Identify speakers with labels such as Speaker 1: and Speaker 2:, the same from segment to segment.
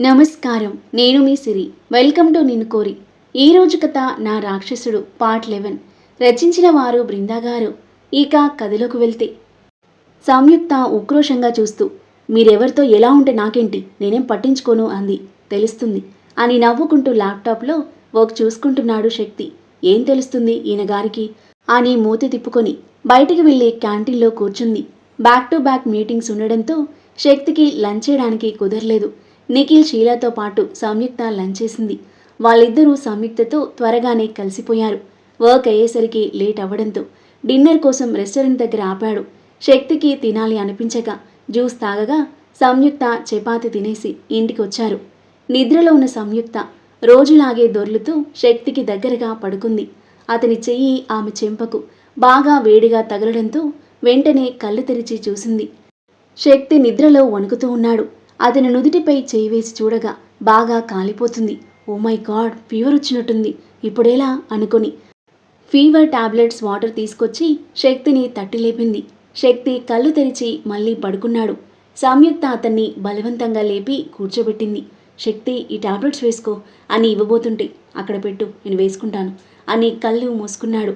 Speaker 1: నమస్కారం. నేను మీ సిరి. Welcome to నిన్ను కోరి. ఈ రోజు కథ నా రాక్షసుడు పార్ట్ లెవెన్. రచించిన వారు బృందాగారు ఇక కథలోకి వెళ్తే. సంయుక్త ఉక్రోషంగా చూస్తూ మీరెవరితో ఎలా ఉంటే నాకేంటి? నేనేం పట్టించుకోను అంది. తెలుస్తుంది అని నవ్వుకుంటూ ల్యాప్టాప్లో వర్క్ చూసుకుంటున్నాడు శక్తి. ఏం తెలుస్తుంది ఈయన గారికి? అని మూతి తిప్పుకొని బయటికి వెళ్ళి క్యాంటీన్లో కూర్చుంది. బ్యాక్ టు బ్యాక్ మీటింగ్స్ ఉండడంతో శక్తికి లంచ్ చేయడానికి కుదరలేదు. నిఖిల్ షీలాతో పాటు సంయుక్త లంచ్ చేసింది. వాళ్ళిద్దరూ సంయుక్తతో త్వరగానే కలిసిపోయారు. వర్క్ అయ్యేసరికి లేట్ అవ్వడంతో డిన్నర్ కోసం రెస్టారెంట్ దగ్గర ఆపాడు. శక్తికి తినాలి అనిపించక జ్యూస్ తాగగా సంయుక్త చపాతి తినేసి ఇంటికి వచ్చారు నిద్రలో ఉన్న సంయుక్త రోజులాగే దొర్లుతూ శక్తికి దగ్గరగా పడుకుంది. అతని చెయ్యి ఆమె చెంపకు బాగా వేడిగా తగలడంతో వెంటనే కళ్ళు తెరిచి చూసింది. శక్తి నిద్రలో వణుకుతూ ఉన్నాడు. అతని నుదుటిపై చేయి వేసి చూడగా బాగా కాలిపోతుంది. ఓ మై గాడ్ ఫీవర్ వచ్చినట్టుంది. ఇప్పుడేలా? అనుకొని. ఫీవర్ టాబ్లెట్స్ వాటర్ తీసుకొచ్చి శక్తిని తట్టి లేపింది. శక్తి కళ్ళు తెరిచి మళ్ళీ పడుకున్నాడు. సంయుక్త అతన్ని బలవంతంగా లేపి కూర్చోబెట్టింది. శక్తి ఈ టాబ్లెట్స్ వేసుకో అని ఇవ్వబోతుంటే అక్కడ పెట్టు నేను వేసుకుంటాను అని కళ్ళు మూసుకున్నాడు.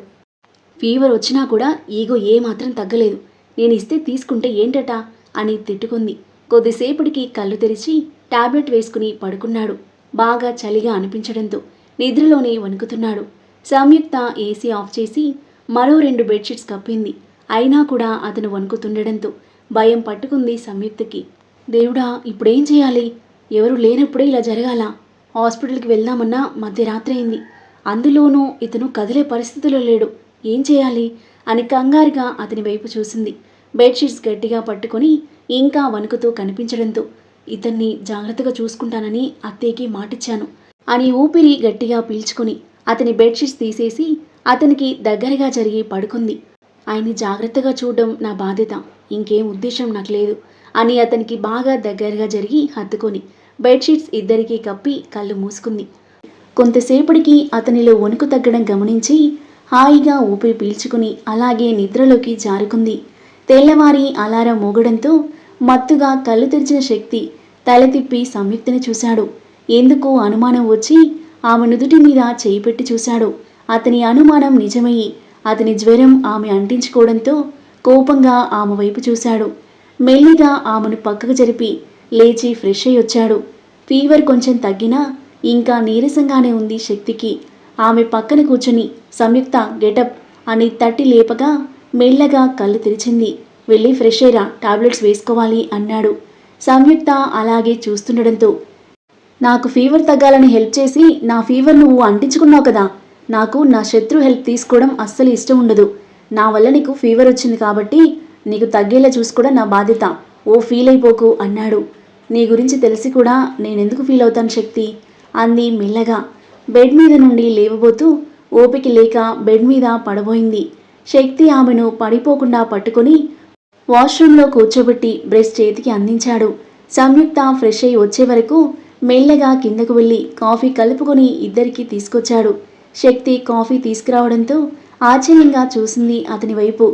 Speaker 1: ఫీవర్ వచ్చినా కూడా ఈగో ఏమాత్రం తగ్గలేదు. నేను ఇస్తే తీసుకుంటే ఏంటట? అని తిట్టుకుంది. కొద్దిసేపటికి కళ్ళు తెరిచి టాబ్లెట్ వేసుకుని పడుకున్నాడు. బాగా చలిగా అనిపించడంతో నిద్రలోనే వణుకుతున్నాడు. సంయుక్త ఏసీ ఆఫ్ చేసి మరో రెండు బెడ్షీట్స్ కప్పింది. అయినా కూడా అతను వణుకుతుండడంతో భయం పట్టుకుంది సంయుక్తకి. దేవుడా ఇప్పుడేం చేయాలి? ఎవరు లేనప్పుడే ఇలా జరగాల. హాస్పిటల్కి వెళ్దామన్నా మధ్యరాత్రి అయింది. అందులోనూ ఇతను కదిలే పరిస్థితిలో లేడు. ఏం చేయాలి? అని కంగారుగా అతని వైపు చూసింది. బెడ్షీట్స్ గట్టిగా పట్టుకొని ఇంకా వణుకుతూ కనిపించడంతో ఇతన్ని జాగ్రత్తగా చూసుకుంటానని అత్తయ్యకి మాటిచ్చాను. అని ఊపిరి గట్టిగా పీల్చుకుని అతని బెడ్షీట్స్ తీసేసి అతనికి దగ్గరగా జరిగి పడుకుంది. ఆయన్ని జాగ్రత్తగా చూడడం నా బాధ్యత ఇంకేం ఉద్దేశం నాకు లేదు అని అతనికి బాగా దగ్గరగా జరిగి హత్తుకొని బెడ్షీట్స్ ఇద్దరికీ కప్పి కళ్ళు మూసుకుంది. కొంతసేపటికి అతనిలో వణుకు తగ్గడం గమనించి హాయిగా ఊపిరి పీల్చుకుని అలాగే నిద్రలోకి జారుకుంది. తెల్లవారి అలారం మోగడంతో మత్తుగా కళ్ళు తెరిచిన శక్తి తలతిప్పి సంయుక్తిని చూశాడు. ఎందుకో అనుమానం వచ్చి ఆమె నుదుటి మీద చేయి పెట్టి చూశాడు. అతని అనుమానం నిజమయ్యి అతని జ్వరం ఆమె అంటించుకోవడంతో కోపంగా ఆమె వైపు చూశాడు. మెల్లిగా ఆమెను పక్కకు జరిపి లేచి ఫ్రెష్ అయి వచ్చాడు. ఫీవర్ కొంచెం తగ్గినా ఇంకా నీరసంగానే ఉంది శక్తికి. ఆమె పక్కన కూర్చుని సంయుక్త గెటప్ అని తట్టి లేపగా మెల్లగా కళ్ళు తెరిచింది. వెళ్ళి ఫ్రెష్ అయ్యరా టాబ్లెట్స్ వేసుకోవాలి అన్నాడు. సంయుక్త అలాగే చూస్తుండడంతో నాకు ఫీవర్ తగ్గాలని హెల్ప్ చేసి నా ఫీవర్ నువ్వు అంటించుకున్నావు కదా నాకు నా శత్రు హెల్ప్ తీసుకోవడం అస్సలు ఇష్టం ఉండదు. నా వల్ల నీకు ఫీవర్ వచ్చింది కాబట్టి నీకు తగ్గేలా చూసుకోవడం నా బాధ్యత. ఓ ఫీల్ అయిపోకు అన్నాడు. నీ గురించి తెలిసి కూడా నేనెందుకు ఫీల్ అవుతాను శక్తి? అంది మెల్లగా. బెడ్ మీద నుండి లేవబోతూ ఓపిక లేక బెడ్ మీద పడబోయింది. శక్తి ఆమెను పడిపోకుండా పట్టుకొని వాష్రూంలో కూర్చోబెట్టి బ్రష్ చేతికి అందించాడు. సంయుక్త ఫ్రెష్ అయి వచ్చే వరకు మెల్లగా కిందకు వెళ్ళి కాఫీ కలుపుకొని ఇద్దరికి తీసుకొచ్చాడు. శక్తి కాఫీ తీసుకురావడంతో ఆశ్చర్యంగా చూసింది అతని వైపు.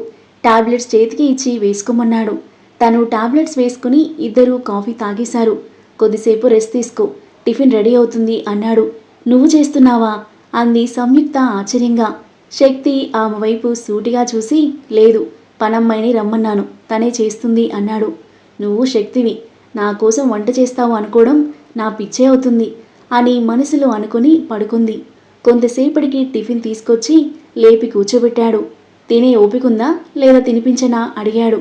Speaker 1: టాబ్లెట్స్ చేతికి ఇచ్చి వేసుకోమన్నాడు. తను టాబ్లెట్స్ వేసుకుని ఇద్దరూ కాఫీ తాగేశారు. కొద్దిసేపు రెస్ట్ తీసుకో టిఫిన్ రెడీ అవుతుంది అన్నాడు. నువ్వు చేస్తున్నావా? అంది సంయుక్త ఆశ్చర్యంగా. శక్తి ఆమె వైపు సూటిగా చూసి లేదు పనమ్మాయిని రమ్మన్నాను. తనే చేస్తుంది అన్నాడు. నువ్వు శక్తివి. నా కోసం వంట చేస్తావు అనుకోవడం నా పిచ్చే అవుతుంది అని మనసులో అనుకుని పడుకుంది. కొంతసేపటికి టిఫిన్ తీసుకొచ్చి లేపి కూర్చోబెట్టాడు. తినే ఓపికుందా లేదా తినిపించనా అడిగాడు.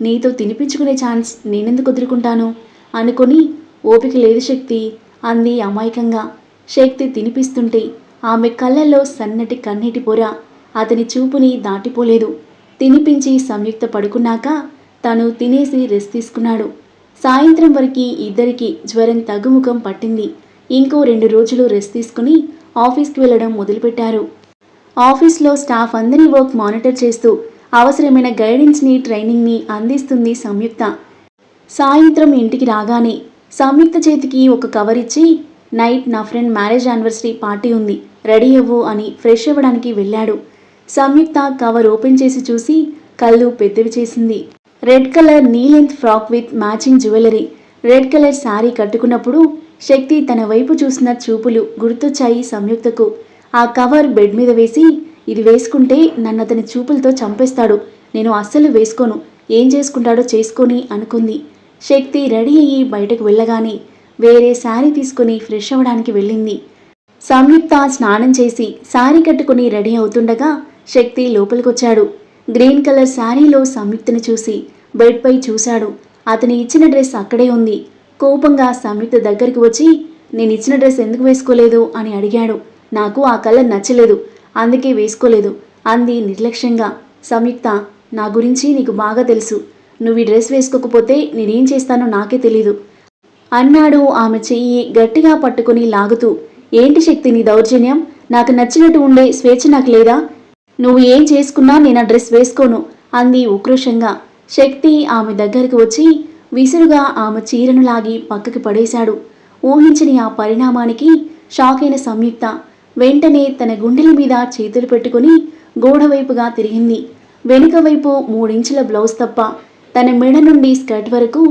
Speaker 1: నీతో తినిపించుకునే ఛాన్స్ నేనెందుకు వదులుకుంటాను? అనుకొని ఓపిక లేదు శక్తి అంది అమాయకంగా. శక్తి తినిపిస్తుంటే ఆమె కళ్ళల్లో సన్నటి కన్నీటి పొర. అతని చూపుని దాటిపోలేదు. తినిపించి సంయుక్త పడుకున్నాక తను తినేసి రెస్ట్ తీసుకున్నాడు. సాయంత్రం వరకు ఇద్దరికి జ్వరం తగ్గుముఖం పట్టింది. ఇంకో రెండు రోజులు రెస్ట్ తీసుకుని ఆఫీస్కి వెళ్ళడం మొదలుపెట్టారు. ఆఫీస్లో స్టాఫ్ అందరి వర్క్ మానిటర్ చేస్తూ అవసరమైన గైడెన్స్ని ట్రైనింగ్ని అందిస్తుంది సంయుక్త. సాయంత్రం ఇంటికి రాగానే సంయుక్త చేతికి ఒక కవర్ ఇచ్చి నైట్ నా friend marriage anniversary party ready ready అవ్వు అని ఫ్రెష్ అవ్వడానికి వెళ్ళాడు. సంయుక్త కవర్ ఓపెన్ చేసి చూసి కళ్ళు పెద్దవి చేసింది. Red colour knee length frock with matching jewellery. Red colour sari కట్టుకున్నప్పుడు Shakti తన వైపు చూసిన చూపులు గుర్తొచ్చాయి సంయుక్తకు. ఆ కవర్ బెడ్ మీద వేసి ఇది వేసుకుంటే నన్ను అతని చూపులతో చంపేస్తాడు. నేను అస్సలు వేసుకోను. ఏం చేసుకుంటాడో చేసుకొని అనుకుంది. శక్తి రెడీ అయ్యి బయటకు వెళ్ళగానే వేరే శారీ తీసుకుని ఫ్రెష్ అవ్వడానికి వెళ్ళింది. సంయుక్త స్నానం చేసి శారీ కట్టుకుని రెడీ అవుతుండగా శక్తి లోపలికొచ్చాడు. గ్రీన్ కలర్ శారీలో సంయుక్తని చూసి బెడ్పై చూశాడు. అతని ఇచ్చిన డ్రెస్ అక్కడే ఉంది. కోపంగా సంయుక్త దగ్గరికి వచ్చి నేను ఇచ్చిన డ్రెస్ ఎందుకు వేసుకోలేదు? అని అడిగాడు. నాకు ఆ కలర్ నచ్చలేదు. అందుకే వేసుకోలేదు అంది నిర్లక్ష్యంగా. సంయుక్త నా గురించి నీకు బాగా తెలుసు. నువ్వు ఈ డ్రెస్ వేసుకోకపోతే నేనేం చేస్తానో నాకే తెలీదు అన్నాడు ఆమె చెయ్యి గట్టిగా పట్టుకుని లాగుతూ. ఏంటి శక్తి నీ దౌర్జన్యం? నాకు నచ్చినట్టు ఉండే స్వేచ్ఛ నాకు లేదా? నువ్వు ఏం చేసుకున్నా నేను ఆ డ్రెస్ వేసుకోను అంది ఉక్రోషంగా. శక్తి ఆమె దగ్గరికి వచ్చి విసురుగా ఆమె చీరను లాగి పక్కకి పడేశాడు. ఊహించని ఆ పరిణామానికి షాక్ అయిన సంయుక్త వెంటనే తన గుండెల మీద చేతులు పెట్టుకుని గోడవైపుగా తిరిగింది. వెనుక వైపు మూడించుల బ్లౌజ్ తప్ప తన మెడ నుండి స్కర్ట్ వరకు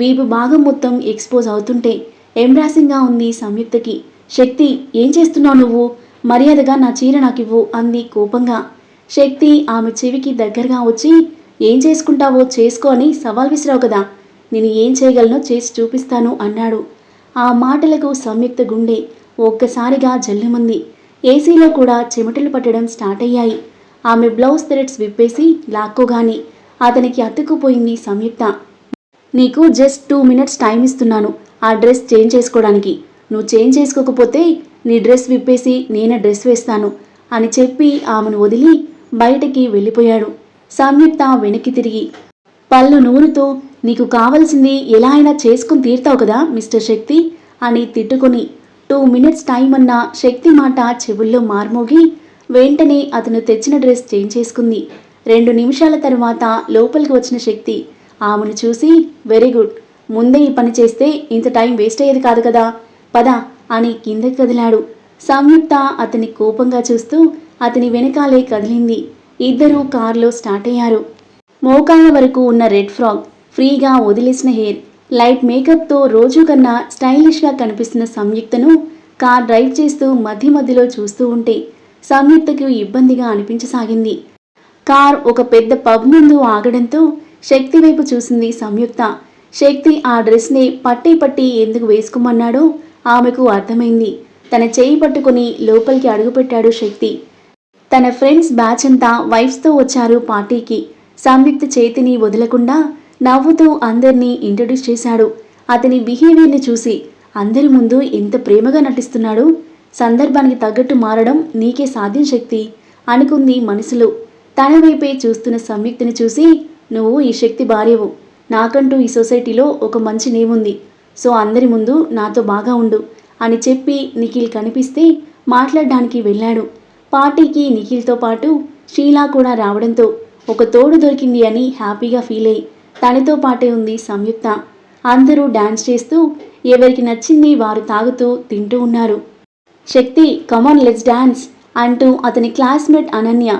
Speaker 1: వీపు భాగం మొత్తం ఎక్స్పోజ్ అవుతుంటే ఎంబ్రాసింగ్గా ఉంది సంయుక్తకి. శక్తి ఏం చేస్తున్నావు నువ్వు? మర్యాదగా నా చీర నాకివ్వు అంది కోపంగా. శక్తి ఆమె చెవికి దగ్గరగా వచ్చి ఏం చేసుకుంటావో చేసుకో అని సవాల్ విసిరావు కదా. నేను ఏం చేయగలనో చేసి చూపిస్తాను అన్నాడు. ఆ మాటలకు సంయుక్త గుండె ఒక్కసారిగా జల్లుమంది. ఏసీలో కూడా చెమటలు పట్టడం స్టార్ట్ అయ్యాయి. ఆమె బ్లౌజ్ థ్రెడ్స్ విప్పేసి లాక్కోగాని అతనికి అతుక్కుపోయింది సంయుక్త. నీకు జస్ట్ టూ మినిట్స్ టైం ఇస్తున్నాను ఆ డ్రెస్ చేంజ్ చేసుకోవడానికి. నువ్వు చేంజ్ చేసుకోకపోతే నీ డ్రెస్ విప్పేసి నేనే డ్రెస్ వేస్తాను అని చెప్పి ఆమెను వదిలి బయటకి వెళ్ళిపోయాడు. సంయుక్త వెనక్కి తిరిగి పళ్ళు నూరుతూ నీకు కావలసింది ఎలా అయినా చేసుకుని తీరుతావు కదా మిస్టర్ శక్తి అని తిట్టుకొని టూ మినిట్స్ టైం అన్న శక్తి మాట చెవుల్లో మార్మోగి వెంటనే అతను తెచ్చిన డ్రెస్ చేంజ్ చేసుకుంది. రెండు నిమిషాల తర్వాత లోపలికి వచ్చిన శక్తి ఆమెను చూసి వెరీ గుడ్ ముందే ఈ పని చేస్తే ఇంత టైం వేస్ట్ అయ్యేది కాదు కదా పద అని కిందకి కదిలాడు. సంయుక్త అతని కోపంగా చూస్తూ అతని వెనకాలే కదిలింది. ఇద్దరూ కారులో స్టార్ట్ అయ్యారు. మోకాళ్ళ వరకు ఉన్న రెడ్ ఫ్రాక్ ఫ్రీగా వదిలేసిన హెయిర్ లైట్ మేకప్తో రోజు కన్నా స్టైలిష్గా కనిపిస్తున్న సంయుక్తను కార్ డ్రైవ్ చేస్తూ మధ్య మధ్యలో చూస్తూ ఉంటే సంయుక్తకు ఇబ్బందిగా అనిపించసాగింది. కార్ ఒక పెద్ద పబ్ ముందు ఆగడంతో శక్తి వైపు చూసింది సంయుక్త. శక్తి ఆ డ్రెస్ని పట్టి పట్టి ఎందుకు వేసుకోమన్నాడో ఆమెకు అర్థమైంది. తన చేయి పట్టుకుని లోపలికి అడుగుపెట్టాడు శక్తి. తన ఫ్రెండ్స్ బ్యాచ్ అంతా వైఫ్స్తో వచ్చారు పార్టీకి. సంయుక్త చేతిని వదలకుండా నవ్వుతూ అందరినీ ఇంట్రడ్యూస్ చేశాడు. అతని బిహేవియర్ని చూసి అందరి ముందు ఎంత ప్రేమగా నటిస్తున్నాడు? సందర్భానికి తగ్గట్టు మారడం నీకే సాధ్యం శక్తి అనుకుంది మనసులో. తన వైపే చూస్తున్న సంయుక్తిని చూసి నువ్వు ఈ శక్తి భార్యవు నాకంటూ ఈ సొసైటీలో ఒక మంచి నేముంది సో అందరి ముందు నాతో బాగా ఉండు అని చెప్పి నిఖిల్ కనిపిస్తే మాట్లాడడానికి వెళ్ళాడు. పార్టీకి నిఖిల్తో పాటు షీలా కూడా రావడంతో ఒక తోడు దొరికింది అని హ్యాపీగా ఫీల్ అయ్యి తనతో పాటే ఉంది సంయుక్త. అందరూ డాన్స్ చేస్తూ ఎవరికి నచ్చింది వారు తాగుతూ తింటూ ఉన్నారు. శక్తి కమాన్ లెట్స్ డాన్స్ అంటూ అతని క్లాస్మేట్ అనన్య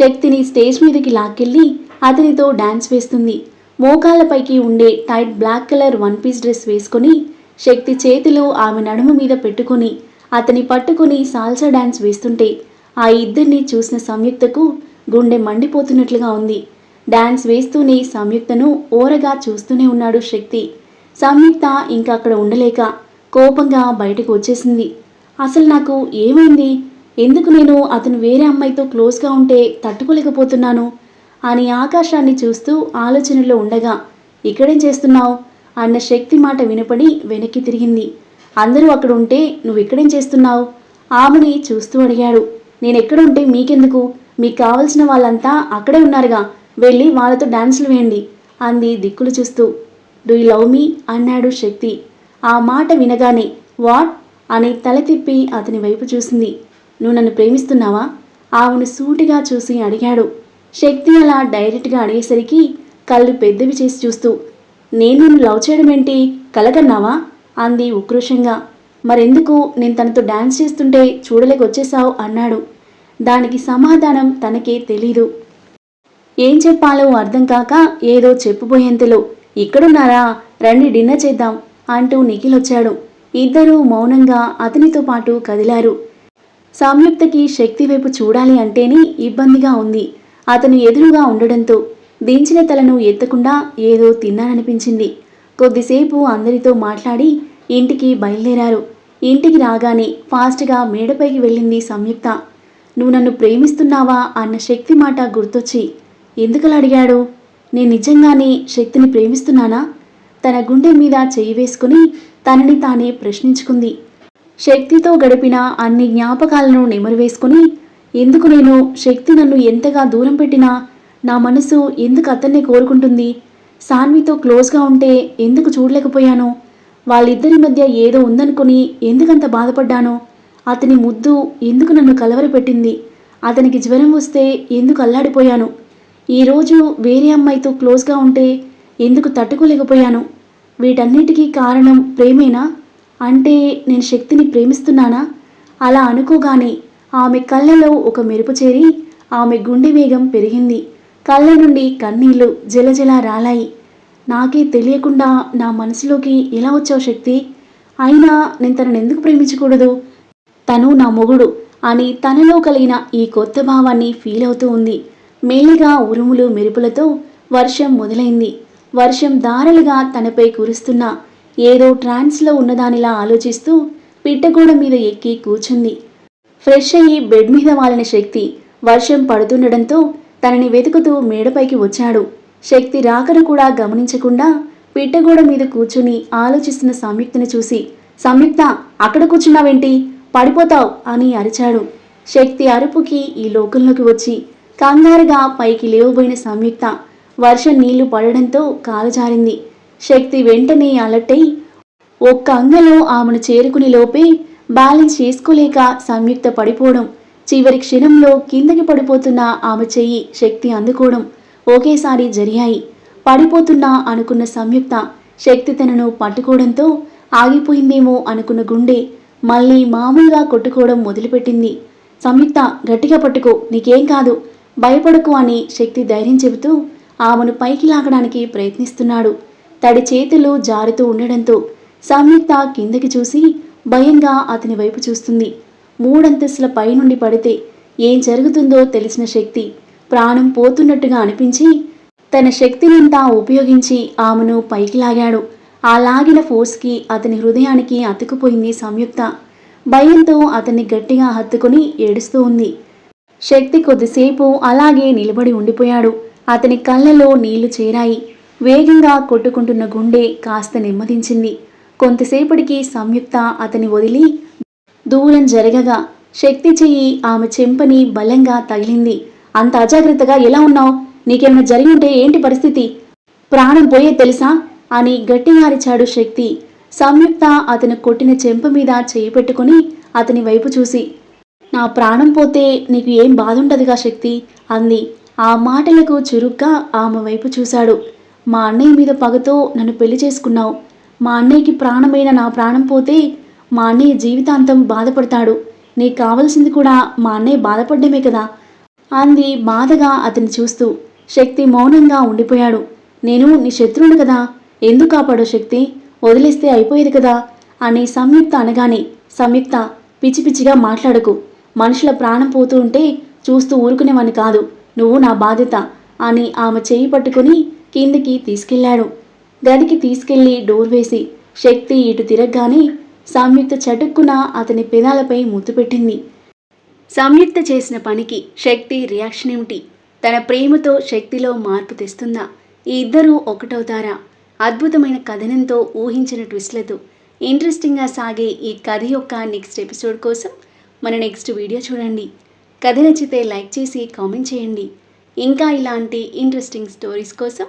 Speaker 1: శక్తిని స్టేజ్ మీదకి లాక్కెళ్ళి అతనితో డాన్స్ వేస్తుంది. మోకాళ్ళపైకి ఉండే tight black colour one piece dress వేసుకొని శక్తి చేతిలో ఆమె నడుము మీద పెట్టుకొని అతని పట్టుకొని సాల్సా డాన్స్ వేస్తుంటే ఆ ఇద్దరిని చూసిన సంయుక్తకు గుండె మండిపోతున్నట్లుగా ఉంది. డాన్స్ వేస్తూనే సంయుక్తను ఓరగా చూస్తూనే ఉన్నాడు శక్తి. సంయుక్త ఇంకా అక్కడ ఉండలేక కోపంగా బయటకు వచ్చేసింది. అసలు నాకు ఏమైంది? ఎందుకు నేను అతను వేరే అమ్మాయితో క్లోజ్గా ఉంటే తట్టుకోలేకపోతున్నాను? అని ఆకాశాన్ని చూస్తూ ఆలోచనలో ఉండగా ఇక్కడేం చేస్తున్నావు? అన్న శక్తి మాట వినపడి వెనక్కి తిరిగింది. అందరూ అక్కడ ఉంటే నువ్వు ఇక్కడేం చేస్తున్నావు? ఆమెని చూస్తూ అడిగాడు. నేనెక్కడుంటే మీకెందుకు? మీకు కావలసిన వాళ్ళంతా అక్కడే ఉన్నారుగా. వెళ్ళి వాళ్ళతో డాన్సులు వేయండి అంది దిక్కులు చూస్తూ. డూ యూ లవ్ మీ అన్నాడు శక్తి. ఆ మాట వినగానే వాట్? అని తల తిప్పి అతని వైపు చూసింది. నువ్వు నన్ను ప్రేమిస్తున్నావా? ఆమెను సూటిగా చూసి అడిగాడు. శక్తి అలా డైరెక్ట్గా అడిగేసరికి కళ్ళు పెద్దవి చేసి చూస్తూ నేను నిన్ను లవ్ చేయడం ఏంటి? కలగన్నావా? అంది ఉక్రోషంగా. మరెందుకు? నేను తనతో డాన్స్ చేస్తుంటే చూడలేక వచ్చేసావు అన్నాడు. దానికి సమాధానం తనకే తెలీదు. ఏం చెప్పాలో అర్థం కాక ఏదో చెప్పబోయేంతలో ఇక్కడున్నారా? రండి డిన్నర్ చేద్దాం అంటూ నిఖిల్ వచ్చాడు. ఇద్దరూ మౌనంగా అతనితో పాటు కదిలారు. సంయుక్తకి శక్తి వైపు చూడాలి అంటేనే ఇబ్బందిగా ఉంది. అతను ఎదురుగా ఉండడంతో దించిన తలను ఎత్తకుండా ఏదో తిన్నాననిపించింది. కొద్దిసేపు అందరితో మాట్లాడి ఇంటికి బయలుదేరారు. ఇంటికి రాగానే ఫాస్ట్గా మేడపైకి వెళ్ళింది సంయుక్త. నువ్వు నన్ను ప్రేమిస్తున్నావా? అన్న శక్తి మాట గుర్తొచ్చి ఎందుకలా అడిగాడు? నేను నిజంగానే శక్తిని ప్రేమిస్తున్నానా? తన గుండె మీద చెయ్యి వేసుకుని తనని తానే ప్రశ్నించుకుంది. శక్తితో గడిపిన అన్ని జ్ఞాపకాలను నెమరు వేసుకుని ఎందుకు నేను శక్తి నన్ను ఎంతగా దూరం పెట్టినా నా మనసు ఎందుకు అతన్నే కోరుకుంటుంది? సాన్వితో క్లోజ్గా ఉంటే ఎందుకు చూడలేకపోయాను? వాళ్ళిద్దరి మధ్య ఏదో ఉందనుకుని ఎందుకంత బాధపడ్డాను? అతని ముద్దు ఎందుకు నన్ను కలవరపెట్టింది అతనికి జ్వరం వస్తే ఎందుకు అల్లాడిపోయాను? ఈరోజు వేరే అమ్మాయితో క్లోజ్గా ఉంటే ఎందుకు తట్టుకోలేకపోయాను? వీటన్నిటికీ కారణం ప్రేమేనా? అంటే నేను శక్తిని ప్రేమిస్తున్నానా? అలా అనుకోగానే ఆమె కళ్ళలో ఒక మెరుపు చేరి ఆమె గుండె వేగం పెరిగింది. కళ్ళ నుండి కన్నీళ్ళు జలజల రాలాయి. నాకే తెలియకుండా నా మనసులోకి ఎలా వచ్చావు శక్తి? అయినా నేను తనను ఎందుకు ప్రేమించకూడదు? తను నా మొగుడు అని తనలో కలిగిన ఈ కొత్త భావాన్ని ఫీల్ అవుతూ ఉంది. మేలిగా ఉరుములు మెరుపులతో వర్షం మొదలైంది. వర్షం దారలుగా తనపై కురుస్తున్న ఏదో ట్రాన్స్లో ఉన్నదానిలా ఆలోచిస్తూ పిట్టగోడ మీద ఎక్కి కూర్చుంది. ఫ్రెష్ అయ్యి బెడ్ మీద వాలిన శక్తి వర్షం పడుతుండడంతో తనని వెతుకుతూ మేడపైకి వచ్చాడు. శక్తి రాకను కూడా గమనించకుండా పిట్టగోడ మీద కూర్చుని ఆలోచిస్తున్న సంయుక్తని చూసి సంయుక్త అక్కడ కూర్చున్నావేంటి? పడిపోతావు అని అరిచాడు. శక్తి అరుపుకి ఈ లోకంలోకి వచ్చి కంగారుగా పైకి లేవబోయిన సంయుక్త వర్షం నీళ్ళు పడడంతో కాలు జారింది. శక్తి వెంటనే అలర్ట్ అయి ఒక్క అంగలో ఆమెను చేరుకునే లోపే బ్యాలెన్స్ చేసుకోలేక సంయుక్త పడిపోవడం. చివరి క్షణంలో కిందకి పడిపోతున్న ఆమె చెయ్యి శక్తి అందుకోవడం ఒకేసారి జరిగాయి. పడిపోతున్నా అనుకున్న సంయుక్త శక్తి తనను పట్టుకోవడంతో ఆగిపోయిందేమో అనుకున్న గుండె మళ్ళీ మామూలుగా కొట్టుకోవడం మొదలుపెట్టింది. సంయుక్త గట్టిగా పట్టుకో నీకేం కాదు భయపడకు అని శక్తి ధైర్యం చెబుతూ ఆమెను పైకి లాగడానికి ప్రయత్నిస్తున్నాడు. తడి చేతులు జారుతూ ఉండడంతో సంయుక్త కిందకి చూసి భయంగా అతని వైపు చూస్తుంది. మూడంతస్తుల పైనుండి పడితే ఏం జరుగుతుందో తెలిసిన శక్తి ప్రాణం పోతున్నట్టుగా అనిపించి తన శక్తినంతా ఉపయోగించి ఆమెను పైకి లాగాడు. ఆ లాగిన ఫోర్స్కి అతని హృదయానికి అతుకుపోయింది సంయుక్త. భయంతో అతన్ని గట్టిగా హత్తుకుని ఏడుస్తూ ఉంది. శక్తి కొద్దిసేపు అలాగే నిలబడి ఉండిపోయాడు. అతని కళ్ళలో నీళ్ళు చేరాయి. వేగంగా కొట్టుకుంటున్న గుండె కాస్త నెమ్మదించింది. కొంతసేపటికి సంయుక్త అతని వదిలి దూరం జరగగా శక్తి చెయ్యి ఆమె చెంపని బలంగా తగిలింది. అంత అజాగ్రత్తగా ఎలా ఉన్నావు? నీకేమైనా జరిగి ఉంటే ఏంటి పరిస్థితి? ప్రాణం పోయే తెలుసా? అని గట్టిగారిచాడు శక్తి. సంయుక్త అతను కొట్టిన చెంప మీద చేయి పెట్టుకుని అతని వైపు చూసి నా ప్రాణం పోతే నీకు ఏం బాధుండదుగా శక్తి? అంది. ఆ మాటలకు చురుగ్గా ఆమె వైపు చూశాడు. మా అన్నయ్య మీద పగతో నన్ను పెళ్ళి చేసుకున్నావు. మా అన్నయ్యకి ప్రాణమైన నా ప్రాణం పోతే మా అన్నయ్య జీవితాంతం బాధపడతాడు. నీకు కావలసింది కూడా మా అన్నయ్య బాధపడ్డమే కదా. అంది బాధగా అతన్ని చూస్తూ. శక్తి మౌనంగా ఉండిపోయాడు. నేను నీ శత్రువును కదా. ఎందుకు కాపాడు శక్తి? వదిలేస్తే అయిపోయేది కదా అని సంయుక్త అనగానే సంయుక్త పిచ్చి పిచ్చిగా మాట్లాడకు. మనుషుల ప్రాణం పోతూ ఉంటే చూస్తూ ఊరుకునేవాని కాదు. నువ్వు నా బాధ్యత అని ఆమె చేయి పట్టుకుని కిందికి తీసుకెళ్ళాడు గదికి తీసుకెళ్ళి డోర్ వేసి శక్తి ఇటు తిరగగానే సంయుక్త చటుక్కున అతని పెదాలపై ముద్దు పెట్టింది. సంయుక్త చేసిన పనికి శక్తి రియాక్షన్ ఏమిటి? తన ప్రేమతో శక్తిలో మార్పు తెస్తుందా? ఈ ఇద్దరూ ఒకటవుతారా? అద్భుతమైన కథనంతో ఊహించిన ట్విస్ట్లతో ఇంట్రెస్టింగ్గా సాగే ఈ కథ యొక్క నెక్స్ట్ ఎపిసోడ్ కోసం మన నెక్స్ట్ వీడియో చూడండి. కథ నచ్చితే లైక్ చేసి కామెంట్ చేయండి. ఇంకా ఇలాంటి ఇంట్రెస్టింగ్ స్టోరీస్ కోసం